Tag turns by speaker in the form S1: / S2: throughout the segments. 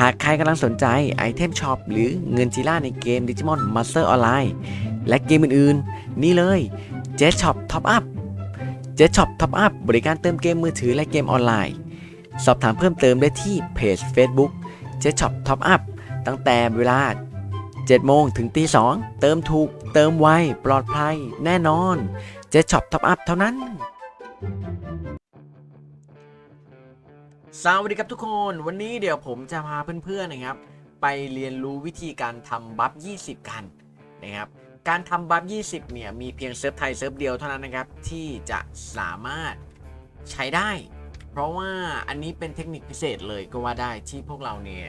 S1: หากใครกำลังสนใจไอเทมช็อปหรือเงินจีล่าในเกม Digimon Master Online และเกมอื่นๆ นี่เลย j e t Shop Top Up j e t Shop Top Up บริการเติมเกมมือถือและเกมออนไลน์ สอบถามเพิ่มเติมได้ที่เพจ Facebook j e t Shop Top Up ตั้งแต่เวลา 7 โมงถึงตี 2 เติมถูก เติมไว ปลอดภัย แน่นอน j e t Shop Top Up เท่านั้น สวัสดีครับทุกคนวันนี้เดี๋ยวผมจะพาเพื่อนๆนะครับ ไปเรียนรู้วิธีการทำบัฟ 20 กันนะครับ การทำบัฟ 20 เนี่ย มีเพียงเซิร์ฟไทยเซิร์ฟเดียวเท่านั้นนะครับ ที่จะสามารถใช้ได้ เพราะว่าอันนี้เป็นเทคนิคพิเศษเลยก็ว่าได้ที่พวกเราเนี่ย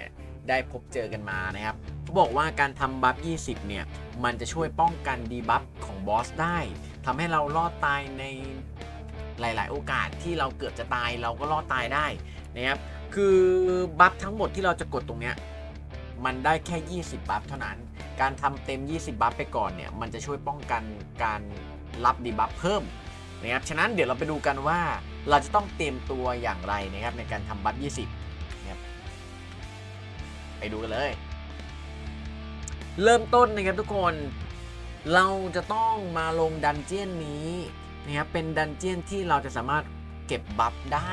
S1: ได้พบเจอกันมานะครับเขาบอกว่าการทำบัฟ 20 เนี่ย มันจะช่วยป้องกันดีบัฟของบอสได้ทำให้เรารอดตายในหลาย ๆ โอกาสที่เราเกือบจะตายเราก็รอดตายได้ นะครับ คือบัฟทั้งหมดที่เราจะกดตรงเนี้ยมันได้แค่ 20 บัฟเท่านั้น การทำเต็ม 20 บัฟไปก่อนเนี่ย มันจะช่วยป้องกันการรับดีบัฟเพิ่มนะครับ ฉะนั้นเดี๋ยวเราไปดูกันว่าเราจะต้องเตรียมตัวอย่างไรนะครับในการทำบัฟ 20นะครับไปดูกันเลย เริ่มต้นนะครับทุกคน เราจะต้องมาลงดันเจียนนี้นะครับ เป็นดันเจียนที่เราจะสามารถเก็บบัฟได้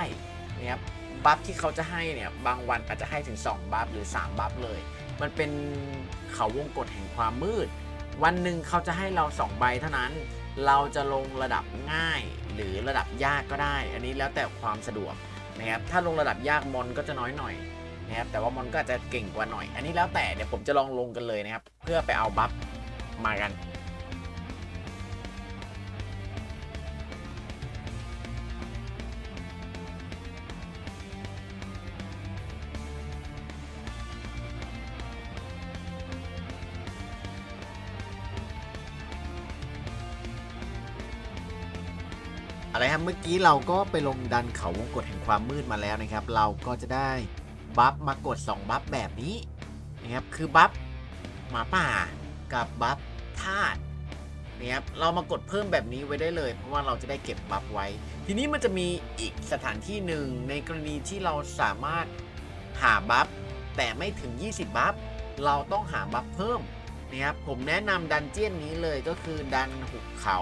S1: นะครับ บัฟที่เขาจะให้เนี่ยบางวันอาจจะให้ถึง 2 บัฟหรือ 3 บัฟเลย มันเป็นเขาวงกฏแห่งความมืด วันหนึ่งเขาจะให้เรา 2 ใบเท่านั้น เราจะลงระดับง่ายหรือระดับยากก็ได้ อันนี้แล้วแต่ความสะดวกนะครับถ้าลงระดับยากมอนก็จะน้อยหน่อยนะครับแต่ว่ามอนก็อาจจะเก่งกว่าหน่อย อันนี้แล้วแต่เดี๋ยวผมจะลองลงกันเลยนะครับเพื่อไปเอาบัฟมากัน อะไรครับเมื่อกี้เราก็ไปลงดันเขาวงกฏแห่งความมืดมาแล้วนะครับ เราก็จะได้บัฟมากด 2 บัฟแบบนี้นะครับคือบัฟหมาป่ากับบัฟธาตุนะครับเรามากดเพิ่มแบบนี้ไว้ได้เลย เพราะว่าเราจะได้เก็บบัฟไว้ ทีนี้มันจะมีอีกสถานที่หนึ่งในกรณีที่เราสามารถหาบัฟแต่ไม่ถึง 20 บัฟเราต้องหาบัฟเพิ่มนะครับผมแนะนำดันเจี้ยนนี้เลยก็คือดันหุบเขา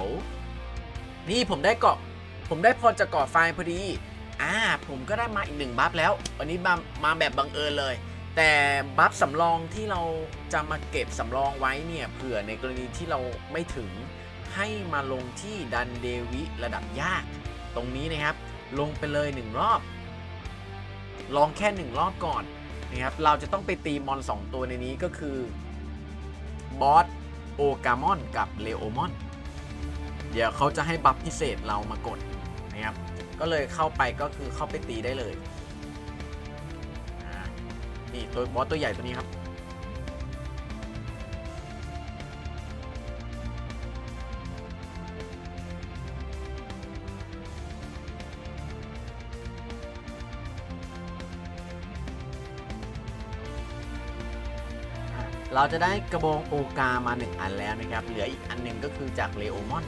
S1: นี่ผมได้เกาะ ผมได้พรจากเกาะไฟล์พอดี อ่า ผมก็ได้มาอีกหนึ่งบัฟแล้ว วันนี้มามาแบบบังเอิญเลย แต่บัฟสำรองที่เราจะมาเก็บสำรองไว้เนี่ยเผื่อในกรณีที่เราไม่ถึงให้มาลงที่ดันเดวิระดับยาก ตรงนี้นะครับ ลงไปเลยหนึ่งรอบ ลองแค่หนึ่งรอบก่อนนะครับ เราจะต้องไปตีมอน 2 ตัวในนี้ก็คือบอสโอกามอนกับเลโอมอน เดี๋ยวเขาจะให้บัฟพิเศษเรามากด นะครับ ก็เลยเข้าไปก็คือเข้าไปตีได้เลยนี่ตัวบอสตัวใหญ่ตัวนี้ครับเราจะได้กระบองโอกามา 1 อันแล้วนะครับ เหลืออีกอันหนึงก็คือจากเลโอมอน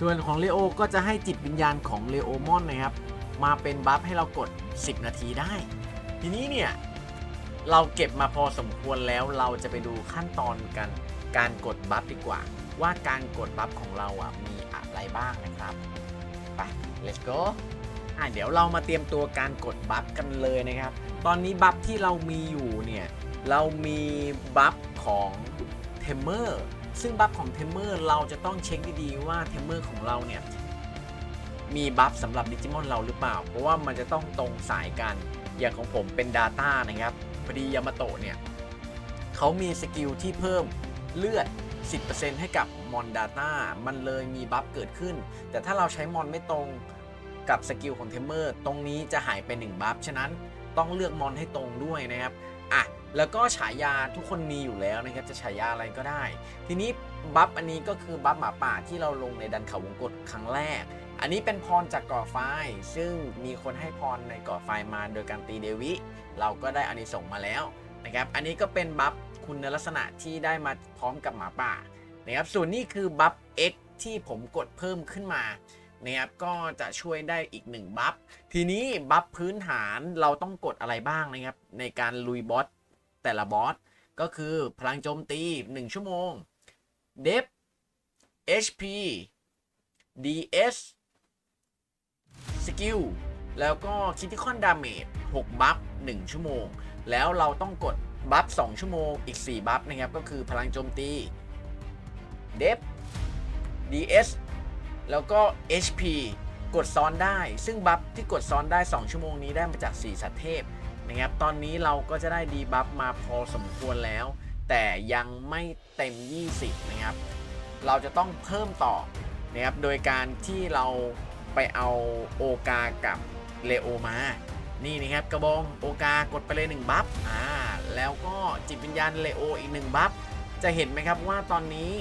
S1: ส่วนของเลโอก็จะให้จิตวิญญาณของเลโอมอนนะครับ มาเป็นบัฟให้เรากด 10 นาทีได้ ทีนี้เนี่ยเราเก็บมาพอสมควรแล้วเราจะไปดูขั้นตอนกันการกดบัฟดีกว่า ว่าการกดบัฟของเราอะมีอะไรบ้างนะครับ ไป let's go อะเดี๋ยวเรามาเตรียมตัวการกดบัฟกันเลยนะครับ ตอนนี้บัฟที่เรามีอยู่เนี่ย เรามีบัฟของเทมเมอร์ ซึ่งบัฟของเทมเมอร์เราจะต้องเช็คดีๆว่าเทมเมอร์ของเราเนี่ยมีบัฟสำหรับดิจิมอนเราหรือเปล่า เพราะว่ามันจะต้องตรงสายกันอย่างของผมเป็น Data นะครับพอดียามาโตะเนี่ยเขามีสกิลที่เพิ่มเลือด 10%ให้กับมอน Data มันเลยมีบัฟเกิดขึ้น แต่ถ้าเราใช้มอนไม่ตรงกับสกิลของเทมเมอร์ตรงนี้จะหายไป1บัฟฉะนั้นต้องเลือกมอนให้ตรงด้วยนะครับอะ แล้วก็ฉายาทุกคนมีอยู่แล้วนะครับจะฉายาอะไรก็ได้ ทีนี้บัฟอันนี้ก็คือบัฟหมาป่าที่เราลงในดันเขาวงกตครั้งแรก อันนี้เป็นพรจากก่อไฟ ซึ่งมีคนให้พรในก่อไฟมาโดยการตีเดวิเราก็ได้อานิสงส์มาแล้วนะครับอันนี้ก็เป็นบัฟคุณลักษณะที่ได้มาพร้อมกับหมาป่านะครับส่วนนี้คือบัฟ X ที่ผมกดเพิ่มขึ้นมานะครับก็จะช่วยได้อีกหนึ่งบัฟทีนี้บัฟพื้นฐานเราต้องกดอะไรบ้างนะครับในการลุยบอส แต่ละบอส ก็คือพลังโจมตี 1 ชั่วโมงเดฟ HP DS สกิลแล้วก็คิติคอนดาเมจ6บัฟ1 ชั่วโมง แล้วเราต้องกดบัฟ2ชั่วโมง อีก 4 บัฟนะครับ ก็คือพลังโจมตีเดฟ DS แล้วก็ HP กดซ้อนได้ ซึ่งบัฟที่กดซ้อนได้ 2 ชั่วโมงนี้ได้มาจาก 4 สัตว์เทพ นะครับ ตอนนี้เราก็จะได้ดีบัฟมาพอสมควรแล้ว แต่ยังไม่เต็ม 20 นะครับ เราจะต้องเพิ่มต่อนะครับ โดยการที่เราไปเอาโอกากับเลโอมา นี่นะครับกระบองโอกากดไปเลย1บัฟ อ่า แล้วก็จิตวิญญาณเลโออีก1บัฟ จะเห็นไหมครับว่าตอนนี้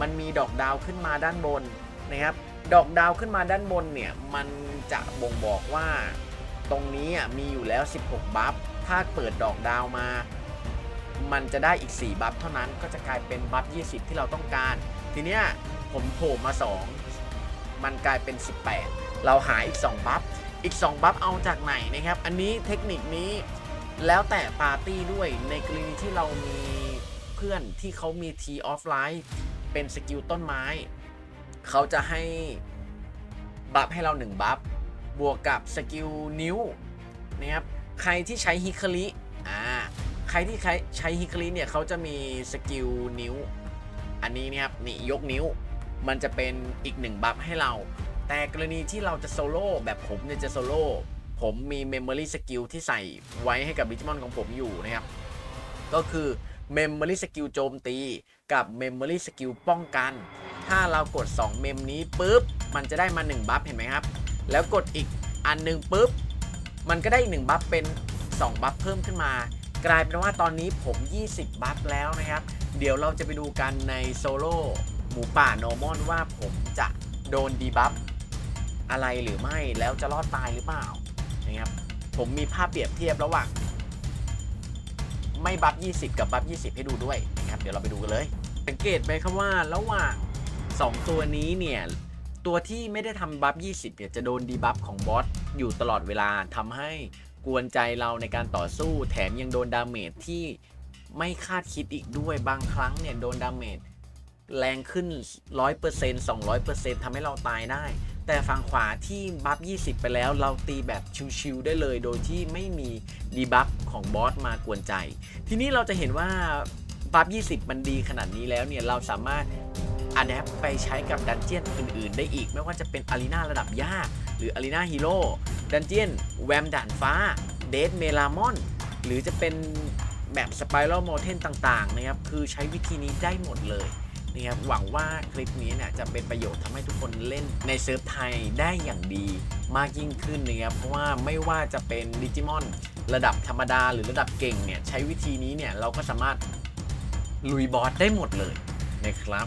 S1: มันมีดอกดาวขึ้นมาด้านบนนะครับ ดอกดาวขึ้นมาด้านบนเนี่ย มันจะบ่งบอกว่า ตรงนี้มีอยู่แล้ว 16 บัฟ ถ้าเปิดดอกดาวมา มันจะได้อีก 4 บัฟเท่านั้นก็จะกลายเป็นบัฟ 20 ที่เราต้องการ ทีเนี้ยผมโผล่มา 2 มันกลายเป็น 18 เราหาอีก 2 บัฟ อีก 2 บัฟเอาจากไหนนะครับ อันนี้เทคนิคนี้แล้วแต่ปาร์ตี้ด้วยในกรณีที่เรามีเพื่อนที่เขามี T off line เป็นสกิลต้นไม้ เขาจะให้บัฟให้เรา 1 บัฟ บวกกับสกิลนิ้วนะครับใครที่ใช้ฮิคาริอ่าใครที่ใช้ใช้ฮิคาริเนี่ยเขาจะมีสกิลนิ้ว อันนี้เนี่ยครับนี่ยกนิ้ว มันจะเป็นอีกหนึ่งบัฟให้เรา แต่กรณีที่เราจะโซโล่แบบผมเนี่ยจะโซโล่ผมมีเมมโมรี่สกิลที่ใส่ไว้ให้กับดิจิมอนของผมอยู่นะครับ ก็คือ Memory Skill โจมตีกับ Memory Skill ป้องกัน ถ้าเรากด 2 เมมนี้ปุ๊บ มันจะได้มา 1 บัฟเห็นไหมครับ แล้วกดอีกอันหนึ่งปุ๊บ มันก็ได้อีก1บัฟเป็น 2 บัฟเพิ่มขึ้นมา กลายเป็นว่าตอนนี้ผม 20 บัฟแล้วนะครับ เดี๋ยวเราจะไปดูกันในโซโล่หมูป่าโนมอนว่าผมจะโดนดีบัฟอะไรหรือไม่แล้วจะรอดตายหรือเปล่านะครับผมมีภาพเปรียบเทียบระหว่างไม่บัฟ 20 กับบัฟ 20 ให้ดูด้วยนะครับ เดี๋ยวเราไปดูกันเลย สังเกตไหมครับว่าระหว่าง 2 ตัวนี้เนี่ย ตัวที่ไม่ได้ทำบัฟ 20 เนี่ยจะโดนดีบัฟของบอสอยู่ตลอดเวลาทำให้กวนใจเราในการต่อสู้ แถมยังโดนดาเมจที่ไม่คาดคิดอีกด้วยบางครั้งเนี่ยโดนดาเมจแรงขึ้น 100% 200%ทำให้เราตายได้ แต่ฝั่งขวาที่บัฟ 20 ไปแล้วเราตีแบบชิวๆได้เลย โดยที่ไม่มีดีบัฟของบอสมากวนใจ ทีนี้เราจะเห็นว่าบัฟ 20 มันดีขนาดนี้แล้วเนี่ยเราสามารถ อัดแอปไปใช้กับดันเจียนอื่น ๆ ได้อีก ไม่ว่าจะเป็นอารีนาระดับยาก หรืออารีนาฮีโร่ดันเจียนแวมด่านฟ้าเดดเมลามอน หรือจะเป็นแบบสไปรัลโมเทนต่าง ๆ นะครับ คือใช้วิธีนี้ได้หมดเลยนะครับหวังว่าคลิปนี้เนี่ยจะเป็นประโยชน์ทำให้ทุกคนเล่นในเซิร์ฟไทยได้อย่างดีมากยิ่งขึ้นนะครับเพราะว่าไม่ว่าจะเป็นดิจิมอนระดับธรรมดาหรือระดับเก่งเนี่ยใช้วิธีนี้เนี่ยเราก็สามารถลุยบอสได้หมดเลยนะครับ